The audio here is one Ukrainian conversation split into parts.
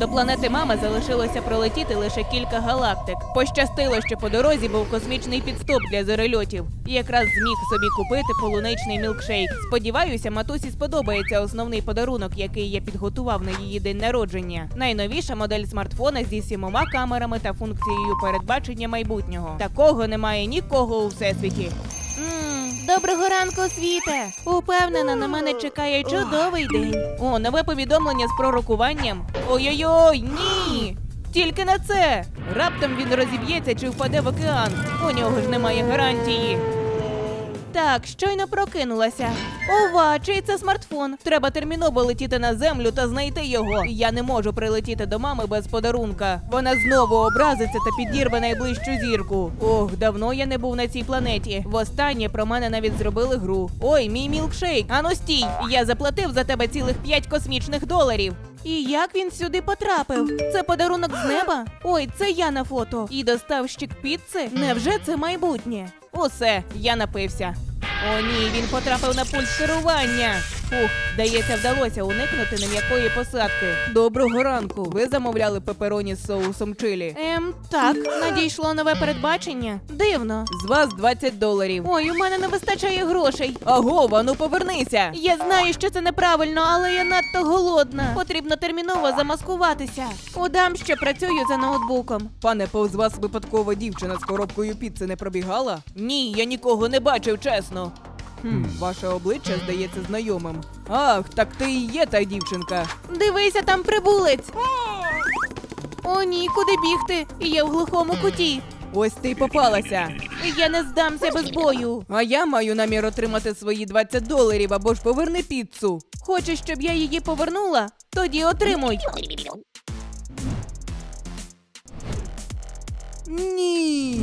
До планети мами залишилося пролетіти лише кілька галактик. Пощастило, що по дорозі був космічний підстоп для зорельотів. І якраз зміг собі купити полуничний мілкшейк. Сподіваюся, матусі сподобається основний подарунок, який я підготував на її день народження. Найновіша модель смартфона зі сімома камерами та функцією передбачення майбутнього. Такого немає нікого у всесвіті. Доброго ранку, світе! Упевнена, на мене чекає чудовий день. О, нове повідомлення з пророкуванням. Ой-ой-ой, ні! Тільки на це! Раптом він розіб'ється чи впаде в океан. У нього ж немає гарантії. Так, щойно прокинулася. Ова, чий це смартфон? Треба терміново летіти на землю та знайти його. Я не можу прилетіти до мами без подарунка. Вона знову образиться та підірве найближчу зірку. Ох, давно я не був на цій планеті. Востаннє про мене навіть зробили гру. Ой, мій мілкшейк. Ану стій! Я заплатив за тебе цілих 5 космічних доларів. І як він сюди потрапив? Це подарунок з неба? Ой, це я на фото. І доставщик піци? Невже це майбутнє? Усе, я напився. О, ні, він потрапив на керування. Фух, здається, вдалося уникнути нем'якої посадки. Доброго ранку. Ви замовляли пепероні з соусом чилі? Ем, так, надійшло нове передбачення. Дивно. З вас 20 доларів. Ой, у мене не вистачає грошей. Агова, ну повернися. Я знаю, що це неправильно, але я надто голодна. Потрібно терміново замаскуватися. Удам, що працюю за ноутбуком. Пане, повз вас випадково дівчина з коробкою піци не пробігала? Ні, я нікого не бачив, чесно. Хм, ваше обличчя здається знайомим. Ах, так ти і є та дівчинка. Дивися, там прибулець. О, ні, куди бігти? Я в глухому куті. Ось ти й попалася. Я не здамся без бою. А я маю намір отримати свої 20 доларів або ж поверни піцу. Хочеш, щоб я її повернула? Тоді отримуй. Ні.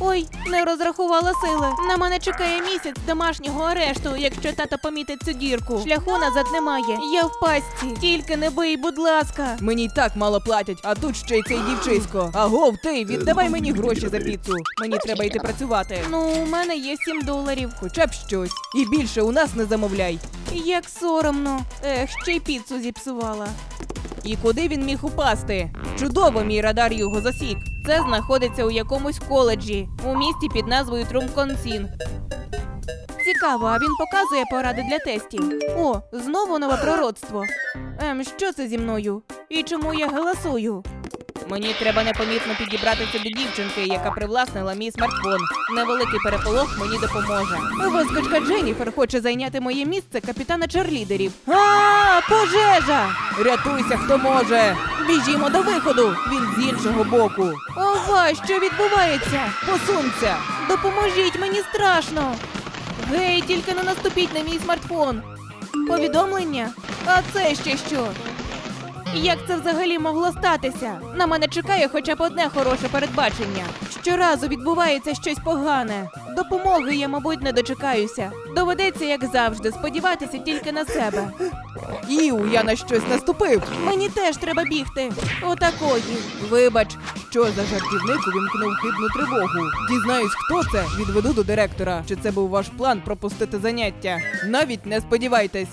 Ой, не розрахувала сили. На мене чекає місяць домашнього арешту, якщо тато помітить цю дірку. Шляху назад немає. Я в пастці. Тільки не бий, будь ласка. Мені й так мало платять, а тут ще й цей дівчисько. Агов, ти віддавай мені гроші за піцу. Мені треба йти працювати. Ну, у мене є 7 доларів. Хоча б щось. І більше у нас не замовляй. Як соромно. Ех, ще й піцу зіпсувала. І куди він міг упасти? Чудово, мій радар його засік. Це знаходиться у якомусь коледжі у місті під назвою Трумконсін. Цікаво, а він показує поради для тестів. О, знову нове пророцтво. Ем, що це зі мною? І чому я галасую? Мені треба непомітно підібрати собі дівчинки, яка привласнила мій смартфон. Невеликий переполох мені допоможе. Вискочка Дженніфер хоче зайняти моє місце капітана черлідерів. А, пожежа! Рятуйся, хто може! Біжімо до виходу! Він з іншого боку. Ова, що відбувається? Посунься! Допоможіть, мені страшно! Гей, тільки не наступіть на мій смартфон. Повідомлення? А це ще що? Як це взагалі могло статися? На мене чекає хоча б одне хороше передбачення. Щоразу відбувається щось погане. Допомоги я, мабуть, не дочекаюся. Доведеться, як завжди, сподіватися тільки на себе. Іу, я на щось наступив. Мені теж треба бігти. Отакої. Вибач, що за жартівник увімкнув хибну тривогу. Дізнаюсь, хто це, відведу до директора. Чи це був ваш план пропустити заняття? Навіть не сподівайтесь.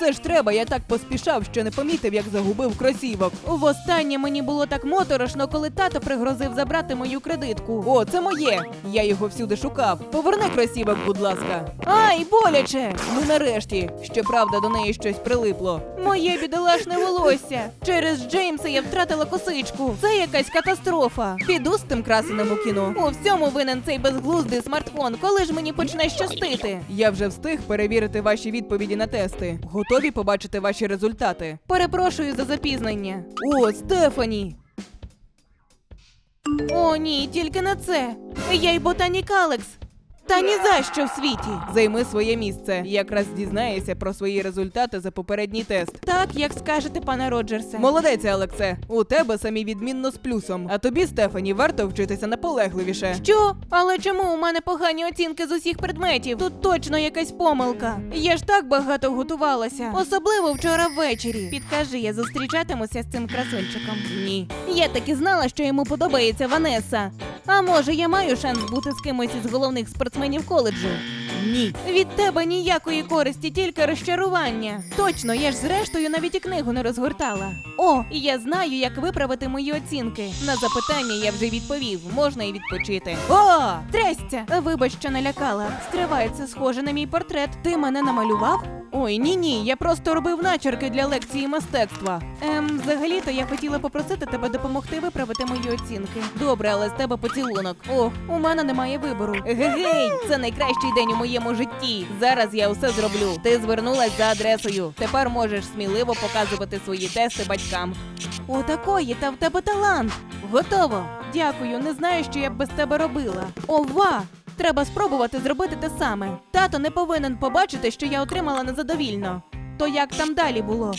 Це ж треба, я так поспішав, що не помітив, як загубив кросівок. Востаннє мені було так моторошно, коли тато пригрозив забрати мою кредитку. О, це моє. Я його всюди шукав. Поверни кросівок, будь ласка. Ай, боляче! Ну нарешті. Щоправда, до неї щось прилипло. Моє бідолашне волосся. Через Джеймса я втратила косичку. Це якась катастрофа. Піду з тим красеним у кіно. У всьому винен цей безглуздий смартфон. Коли ж мені почне щастити? Я вже встиг перевірити ваші відповіді на тести. Готові побачити ваші результати. Перепрошую за запізнення. О, Стефані. О, ні, тільки на це. Я й ботанік Алекс. Та ні за що в світі. Займи своє місце. Якраз дізнаєшся про свої результати за попередній тест. Так, як скажете, пане Роджерсе. Молодець, Алексе. У тебе самі відмінно з плюсом. А тобі, Стефані, варто вчитися наполегливіше. Що? Але чому у мене погані оцінки з усіх предметів? Тут точно якась помилка. Я ж так багато готувалася, особливо вчора ввечері. Підкажи, я зустрічатимуся з цим красунчиком. Ні. Я таки знала, що йому подобається Ванеса. А може, я маю шанс бути з кимось із головних спортсменів коледжу? ні. Від тебе ніякої користі, тільки розчарування. Точно, я ж зрештою навіть і книгу не розгортала. О, і я знаю, як виправити мої оцінки. На запитання я вже відповів, можна і відпочити. О, трясця! Вибач, що налякала. Стривай, це схоже на мій портрет. Ти мене намалював? Ой, ні, ні, я просто робив начерки для лекції мистецтва. Ем, взагалі-то я хотіла попросити тебе допомогти виправити мої оцінки. Добре, але з тебе поцілунок. Ох, у мене немає вибору. Гей, це найкращий день у моєму житті. Зараз я усе зроблю. Ти звернулась за адресою. Тепер можеш сміливо показувати свої тести батькам. О, такої, та в тебе талант. Готово. Дякую, не знаю, що я б без тебе робила. Ова! Треба спробувати зробити те саме. Тато не повинен побачити, що я отримала незадовільно. То як там далі було?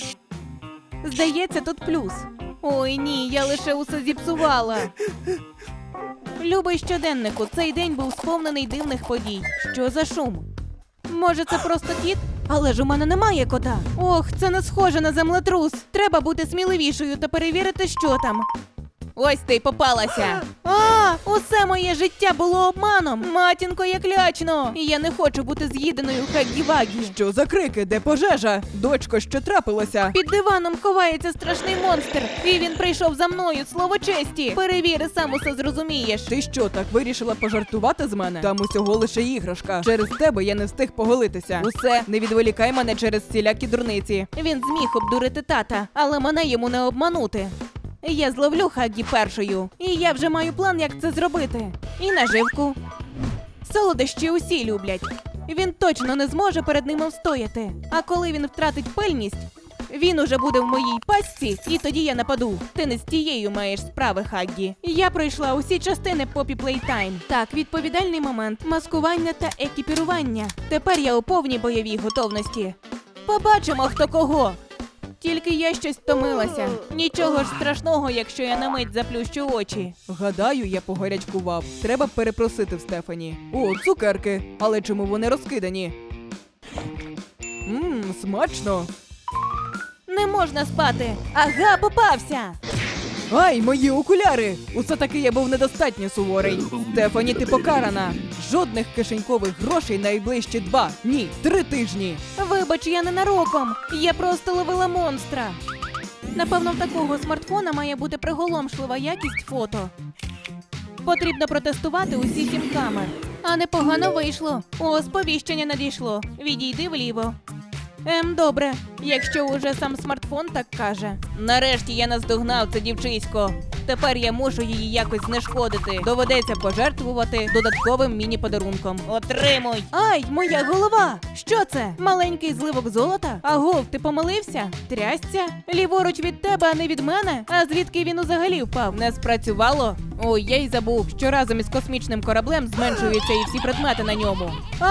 Здається, тут плюс. Ой ні, я лише усе зіпсувала. Любий щоденнику, цей день був сповнений дивних подій. Що за шум? Може, це просто кіт? Але ж у мене немає кота. Ох, це не схоже на землетрус. Треба бути сміливішою та перевірити, що там. Ось ти й попалася. А, усе моє життя було обманом. Матінко, як лячно. І я не хочу бути з'їденою Хаггі-Вагі. Що за крики? Де пожежа? Дочко, що трапилося? Під диваном ховається страшний монстр, і він прийшов за мною, слово честі. Перевіри, сам усе зрозумієш. Ти що, так вирішила пожартувати з мене? Там усього лише іграшка. Через тебе я не встиг поголитися. Усе, не відволікай мене через всілякі дурниці. Він зміг обдурити тата, але мене йому не обманути. Я зловлю Хаггі першою, і я вже маю план, як це зробити. І наживку. Солодощі усі люблять. Він точно не зможе перед ними встояти. А коли він втратить пильність, він уже буде в моїй пастці, і тоді я нападу. Ти не з тією маєш справи, Хаггі. Я пройшла усі частини Poppy Playtime. Так, відповідальний момент, маскування та екіпірування. Тепер я у повній бойовій готовності. Побачимо, хто кого. Тільки я щось втомилася. Нічого ж страшного, якщо я на мить заплющу очі. Гадаю, я погарячкував. Треба перепросити в Стефані. О, цукерки. Але чому вони розкидані? Мм, смачно. Не можна спати. Ага, попався. Ай, мої окуляри! Усе таки я був недостатньо суворий. Стефані, ти покарана. Жодних кишенькових грошей найближчі два, ні, три тижні. Вибач, я не нароком. Я просто ловила монстра. Напевно, в такого смартфона має бути приголомшлива якість фото. Потрібно протестувати усі сім камер. А непогано вийшло. О, сповіщення надійшло. Відійди вліво. Ем, добре, якщо уже сам смартфон так каже. Нарешті я наздогнав це дівчисько. Тепер я мушу її якось знешкодити. Доведеться пожертвувати додатковим міні-подарунком. Отримуй! Ай, моя голова! Що це? Маленький зливок золота? Агов, ти помилився? Трясця? Ліворуч від тебе, а не від мене? А звідки він взагалі впав? Не спрацювало? Ой, я й забув, що разом із космічним кораблем зменшуються і всі предмети на ньому. А,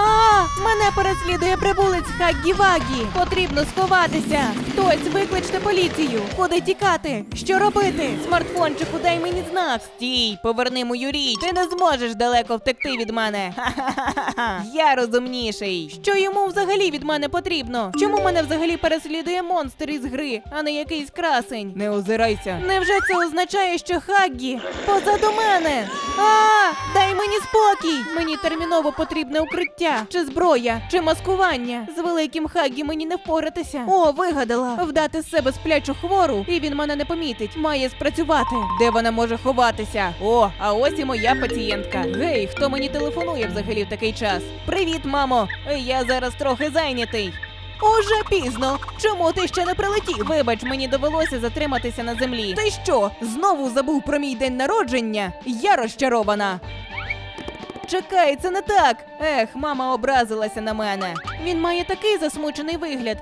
мене переслідує прибулець Хаггі-Вагі. Потрібно сховатися. Хтось викличте поліцію. Куди тікати? Що робити? Смартфончику, дай мені знак. Стій, поверни мою річ. Ти не зможеш далеко втекти від мене. Ха-ха-ха. Я розумніший. Що йому взагалі від мене потрібно? Чому мене взагалі переслідує монстр із гри, а не якийсь красень? Не озирайся. Невже це означає, що Хаггі позаду мене? А, дай мені спокій! Мені терміново потрібне укриття, чи зброя, чи маскування. З великим Хаггі мені не впоратися. О, вигадала вдати з себе сплячу хвору, і він мене не помітить. Має спрацювати. Де вона може ховатися? О, а ось і моя пацієнтка. Гей, хто мені телефонує взагалі в такий час? Привіт, мамо! Я зараз трохи зайнятий. Уже пізно. Чому ти ще не прилетів? Вибач, мені довелося затриматися на землі. Ти що, знову забув про мій день народження? Я розчарована. Чекай, це не так. Ех, мама образилася на мене. Він має такий засмучений вигляд.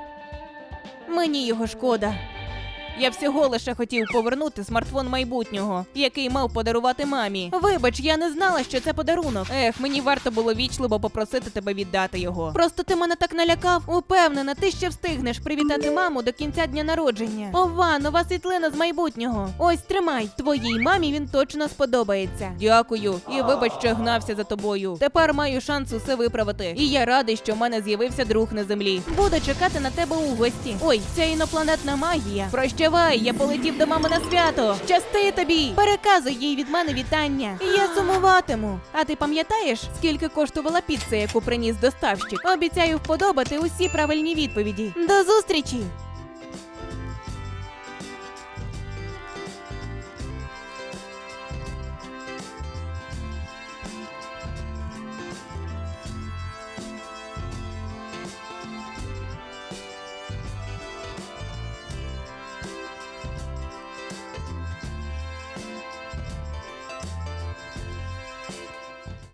Мені його шкода. Я всього лише хотів повернути смартфон майбутнього, який мав подарувати мамі. Вибач, я не знала, що це подарунок. Ех, мені варто було вічливо попросити тебе віддати його. Просто ти мене так налякав. Упевнена, ти ще встигнеш привітати маму до кінця дня народження. Ова, нова світлина з майбутнього. Ось тримай. Твоїй мамі він точно сподобається. Дякую. І вибач, що гнався за тобою. Тепер маю шанс усе виправити. І я радий, що в мене з'явився друг на землі. Буду чекати на тебе у гості. Ой, ця інопланетна магія. Прощай, Прощавай, я полетів до мами на свято. Щасти тобі! Переказуй їй від мене вітання. Я сумуватиму. А ти пам'ятаєш, скільки коштувала піца, яку приніс доставщик? Обіцяю вподобати усі правильні відповіді. До зустрічі!